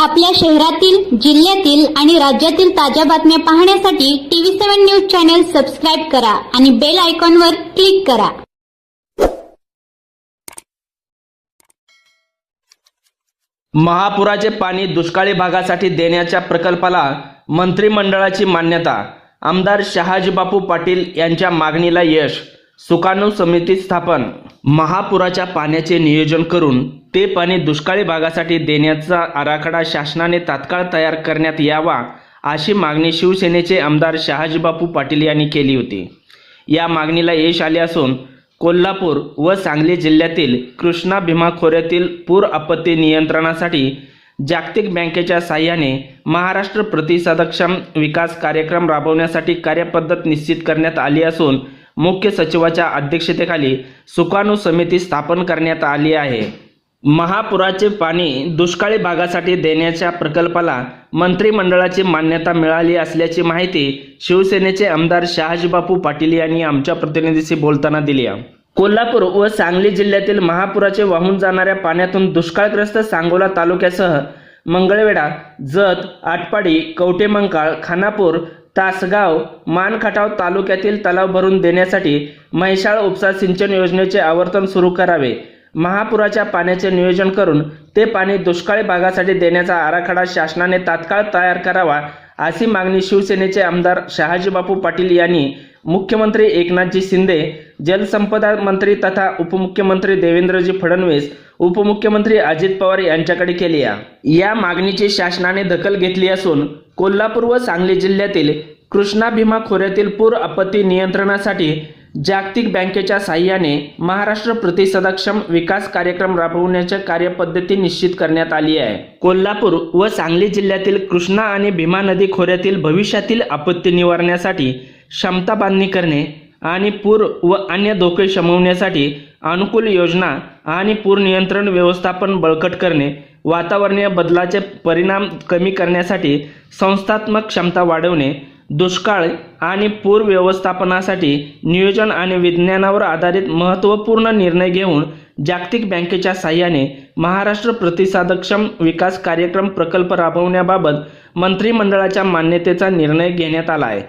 आपल्या शहरातील जिल्ह्यातील आणि राज्यातील ताज्या बातम्या पाहण्यासाठी TV seven news channel subscribe करा आणि बेल आयकॉनवर क्लिक करा. महापुराचे पाणी दुष्काळी भागासाठी देण्याच्या प्रकल्पाला मंत्रिमंडळाची मान्यता आमदार शहाजीबापू पाटील यांच्या मागणीला यश सुकाणू समिती स्थापन महापुराच्या पाण्याचे नियोजन करून ते पाणी दुष्काळी भागासाठी देण्याचा आराखडा शासनाने तात्काळ तयार करण्यात यावा अशी मागणी शिवसेनेचे आमदार शहाजीबापू पाटील यांनी केली होती. या मागणीला यश आले असून कोल्हापूर व सांगली जिल्ह्यातील कृष्णा भीमा खोऱ्यातील पूर आपत्ती नियंत्रणासाठी जागतिक बँकेच्या साह्याने महाराष्ट्र प्रतिसादक्षम विकास कार्यक्रम राबवण्यासाठी कार्यपद्धत निश्चित करण्यात आली असून मुख्य सचिवाच्या अध्यक्षतेखाली सुकाणू समिती स्थापन करण्यात आली आहे. महापुराचे पाणी दुष्काळी भागासाठी देण्याच्या प्रकल्पाला मंत्रिमंडळाची मान्यता मिळाली असल्याची माहिती शिवसेनेचे आमदार शहाजीबापू पाटील यांनी आमच्या प्रतिनिधीशी बोलताना दिली आहे. कोल्हापूर व सांगली जिल्ह्यातील महापुराचे वाहून जाणाऱ्या पाण्यातून दुष्काळग्रस्त सांगोला तालुक्यासह मंगळवेढा जत आटपाडी कवटेमंकाळ खानापूर तासगाव मानखटाव तालुक्यातील तलाव भरून देण्यासाठी म्हैसाळ उपसा सिंचन योजनेचे आवर्तन सुरू करावे. महापुराच्या पाण्याचे नियोजन करून ते पाणी दुष्काळी भागासाठी देण्याचा आराखडा शासनाने तात्काळ तयार करावा अशी मागणी शिवसेनेचे आमदार शहाजीबापू पाटील यांनी मुख्यमंत्री एकनाथजी शिंदे जलसंपदा मंत्री तथा उपमुख्यमंत्री देवेंद्रजी फडणवीस उपमुख्यमंत्री अजित पवार यांच्याकडे केली आहे या मागणीची शासनाने दखल घेतली असून कोल्हापूर व सांगली जिल्ह्यातील कृष्णा भीमा खोऱ्यातील पूर आपत्ती नियंत्रणासाठी जागतिक बँकेच्या साह्याने महाराष्ट्र प्रतिसदक्षम विकास कार्यक्रम राबवण्याच्या कार्यपद्धती निश्चित करण्यात आली आहे. कोल्हापूर व सांगली जिल्ह्यातील कृष्णा आणि भीमा नदी खोऱ्यातील भविष्यातील आपत्ती निवारण्यासाठी क्षमता बांधणी करणे आणि पूर व अन्य धोके शमवण्यासाठी अनुकूल योजना आणि पूर नियंत्रण व्यवस्थापन बळकट करणे वातावरणीय बदलाचे परिणाम कमी करण्यासाठी संस्थात्मक क्षमता वाढवणे दुष्काळ आणि पूर व्यवस्थापनासाठी नियोजन आणि विज्ञानावर आधारित महत्त्वपूर्ण निर्णय घेऊन जागतिक बँकेच्या साह्याने महाराष्ट्र प्रतिसादक्षम विकास कार्यक्रम प्रकल्प राबवण्याबाबत मंत्रिमंडळाच्या मान्यतेचा निर्णय घेण्यात आला आहे.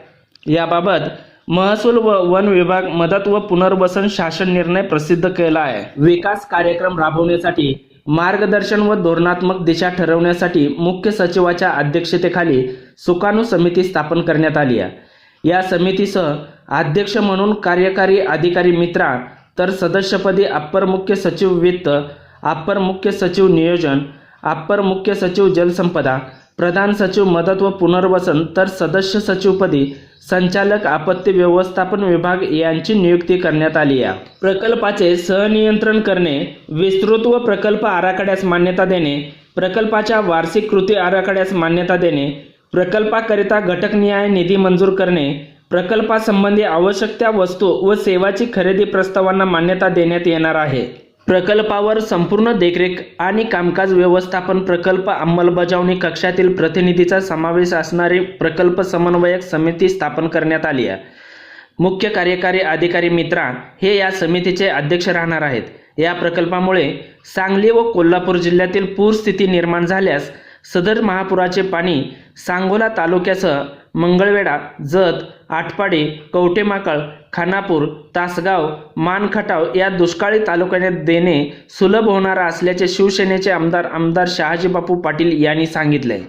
याबाबत महसूल व वन विभाग मदत व पुनर्वसन शासन निर्णय प्रसिद्ध केला आहे. विकास कार्यक्रम राबवण्यासाठी मार्गदर्शन व धोरणात्मक दिशा ठरवण्यासाठी मुख्य सचिवाच्या अध्यक्षतेखाली सुकाणू समिती स्थापन करण्यात आली आहे. या समितीसह अध्यक्ष म्हणून कार्यकारी अधिकारी मित्रा तर सदस्यपदी अप्पर मुख्य सचिव वित्त अप्पर मुख्य सचिव नियोजन अप्पर मुख्य सचिव जलसंपदा प्रधान सचिव मदत व पुनर्वसन तर सदस्य सचिवपदी संचालक आपत्ती व्यवस्थापन विभाग यांची नियुक्ती करण्यात आली आहे. प्रकल्पाचे सहनियंत्रण करणे विस्तृत व प्रकल्प आराखड्यास मान्यता देणे प्रकल्पाच्या वार्षिक कृती आराखड्यास मान्यता देणे प्रकल्पाकरिता घटकनिहाय निधी मंजूर करणे प्रकल्पासंबंधी आवश्यक त्या वस्तू व सेवाची खरेदी प्रस्तावांना मान्यता देण्यात येणार आहे. प्रकल्पावर संपूर्ण देखरेख आणि कामकाज व्यवस्थापन प्रकल्प अंमलबजावणी कक्षातील प्रतिनिधीचा समावेश असणारी प्रकल्प समन्वयक समिती स्थापन करण्यात आली आहे. मुख्य कार्यकारी अधिकारी मित्रा हे या समितीचे अध्यक्ष राहणार आहेत. या प्रकल्पामुळे सांगली व कोल्हापूर जिल्ह्यातील पूरस्थिती निर्माण झाल्यास सदर महापुराचे पाणी सांगोला तालुक्यासह मंगळवेढा जत आटपाडी कवटेमाकळ खानापूर तासगाव मानखटाव या दुष्काळी तालुक्याने देणे सुलभ होणार असल्याचे शिवसेनेचे आमदार आमदार शहाजीबापू पाटील यांनी सांगितले.